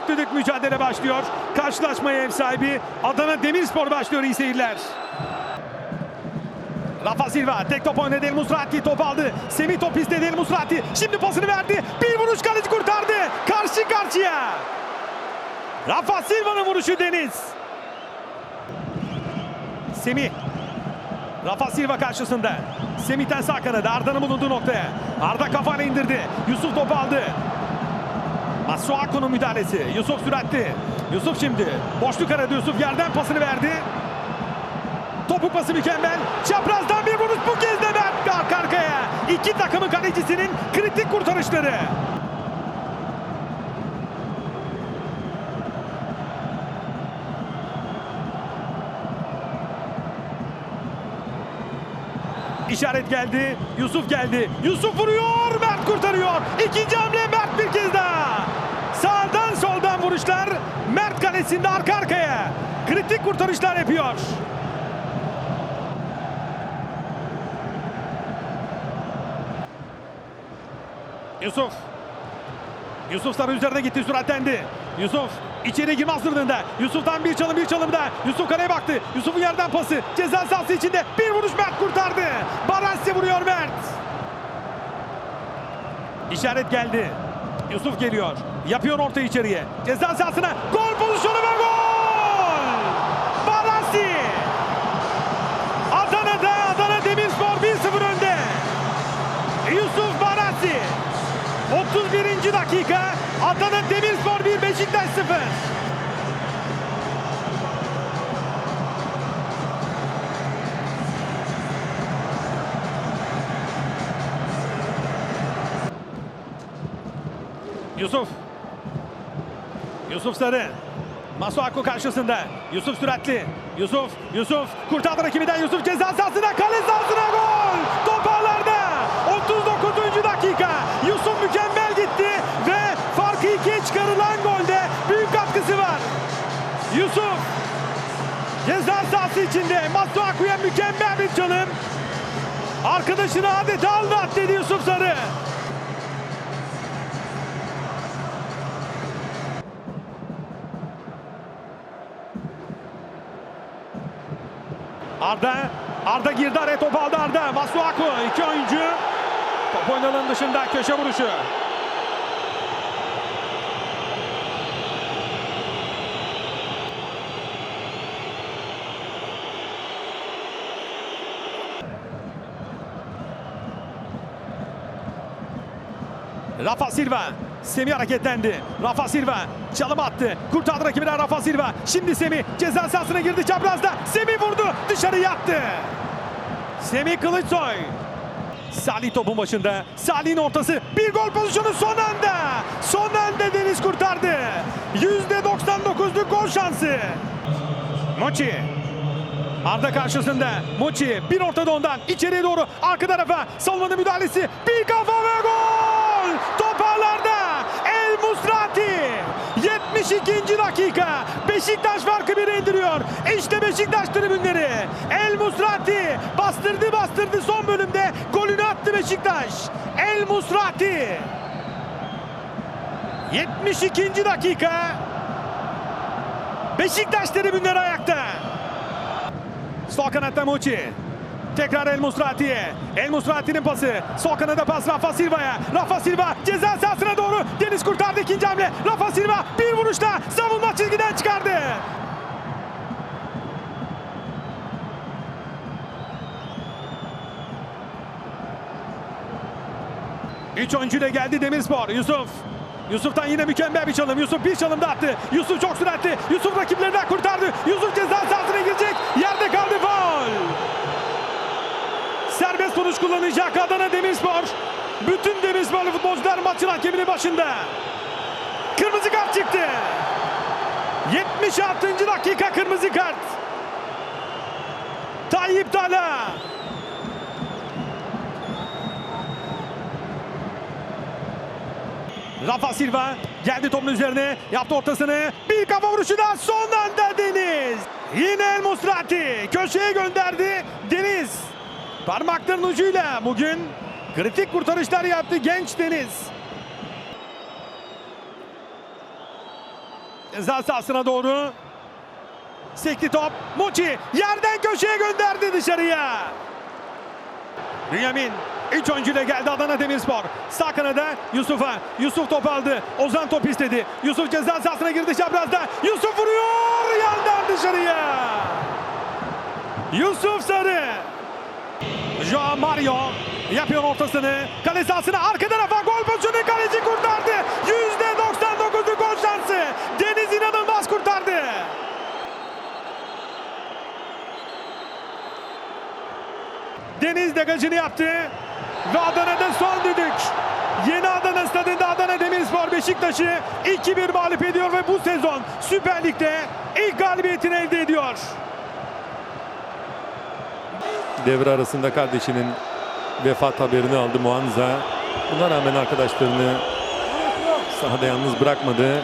İlk düdük mücadele başlıyor. Karşılaşmaya ev sahibi Adana Demirspor başlıyor iyi seyirler. Rafa Silva tek top oynadı El Musrati top aldı. Semih top istedi El Musrati. Şimdi pasını verdi. Bir vuruş kaleci kurtardı. Karşı karşıya. Rafa Silva'nın vuruşu Deniz. Semih. Rafa Silva karşısında. Semih'ten sağ kanada Arda'nın bulunduğu noktaya. Arda kafayla indirdi. Yusuf topu aldı. Masuaku'nun müdahalesi. Yusuf süratli. Yusuf şimdi. Boşluk aradı Yusuf. Yerden pasını verdi. Topuk pası mükemmel. Çaprazdan bir vuruş bu kez de Mert arka arkaya. İki takımın kalecisinin kritik kurtarışları. İşaret geldi. Yusuf geldi. Yusuf vuruyor. Mert kurtarıyor. İkinci hamle Mert bir kez daha. Sağdan soldan vuruşlar. Mert kalesinde arka arkaya. Kritik kurtarışlar yapıyor. Yusuf. Yusuf sarı üzerine gitti süratlendi. Yusuf içeri girme hazırlığında. Yusuf'tan bir çalım bir çalım da. Yusuf kaleye baktı. Yusuf'un yerden pası. Ceza sahası içinde bir vuruş Mert kurtardı. Barassi vuruyor Mert. İşaret geldi. Yusuf geliyor. Yapıyor orta içeriye. Ceza sahasına gol pozisyonu ve gol! Barassi! Adana'da Adana Demirspor 1-0 önde. Yusuf Barassi. 31. dakika Adana Demirspor 1 Beşiktaş 0. Yusuf. Yusuf Sarı. Masuaku karşısında. Yusuf süratli. Yusuf, Yusuf kurtardı rakibinden Yusuf ceza sahasına, kale sahasına gol! Top ağlarda. 39. dakika. Yusuf mükemmel gitti ve farkı ikiye çıkarılan golde büyük katkısı var. Yusuf ceza sahası içinde Masuaku'ya mükemmel bir çalım. Arkadaşını adeta aldı dedi Yusuf Sarı. Arda, Arda girdi araya topu aldı Arda. Masuaku iki oyuncu. Top oynanın dışında köşe vuruşu. Rafa Silva. Semih hareketlendi. Rafa Silva çalım attı. Kurtardı rakibinden Rafa Silva. Şimdi Semih ceza sahasına girdi çaprazda. Semih vurdu. Dışarı yattı. Semih Kılıçsoy. Salih topun başında. Salih'in ortası. Bir gol pozisyonu son anda. Son anda Deniz kurtardı. %99'luk gol şansı. Mochi. Arda karşısında. Mochi bir ortada ondan. içeriye doğru arka tarafa. Savunmanın müdahalesi. Bir kafa ve gol. Top ağlarda. El Musrati. 72. dakika. Beşiktaş farkı bire indiriyor. İşte Beşiktaş tribünleri. El Musrati bastırdı bastırdı son bölümde. Golünü attı Beşiktaş. El Musrati. 72. dakika. Beşiktaş tribünleri ayakta. Sol kanatta Muçi. Tekrar El Musrati'ye. El Musrati'nin pası. Sol kanada pas Rafa Silva'ya. Rafa Silva ceza sahasına doğru. Deniz kurtardı ikinci hamle. Rafa Silva bir vuruşta savunma çizgiden çıkardı. Üç oyuncu da geldi Demirspor. Yusuf. Yusuf'tan yine mükemmel bir çalım. Yusuf bir çalım da attı. Yusuf çok süratli. Yusuf rakiplerinden kurtardı. Yusuf ceza sahasına kullanacak Adana Demirspor. Bütün Demirsporlu futbolcular maçın hakeminin başında. Kırmızı kart çıktı. 76. dakika kırmızı kart. Tayyip Tala. Rafa Silva geldi topun üzerine yaptı ortasını bir kafa vuruşu da son anda Deniz yine El Musrati köşeye gönderdi Deniz parmakların ucuyla bugün kritik kurtarışlar yaptı genç Deniz Ceza sahasına doğru. Sekti top. Muçi yerden köşeye gönderdi dışarıya. Bünyamin 3 oyuncuyla geldi Adana Demirspor. Sağ kanada Yusuf'a. Yusuf top aldı. Ozan top istedi. Yusuf ceza sahasına girdi çaprazda. Yusuf vuruyor yandan dışarıya. Yusuf Sarı. Joao Mario yapıyor ortasını. Kale sahasına arka tarafa gol pozisyonu kaleci kurtardı. %99'luk gol şansı. Deniz inanılmaz kurtardı. Deniz degajını yaptı. Ve Adana'da son düdük. Yeni Adana stadında Adana Demirspor Beşiktaş'ı 2-1 mağlup ediyor ve bu sezon Süper Lig'de ilk galibiyetini elde ediyor. Devre arasında kardeşinin vefat haberini aldı Muanza. Buna rağmen arkadaşlarını sahada yalnız bırakmadı.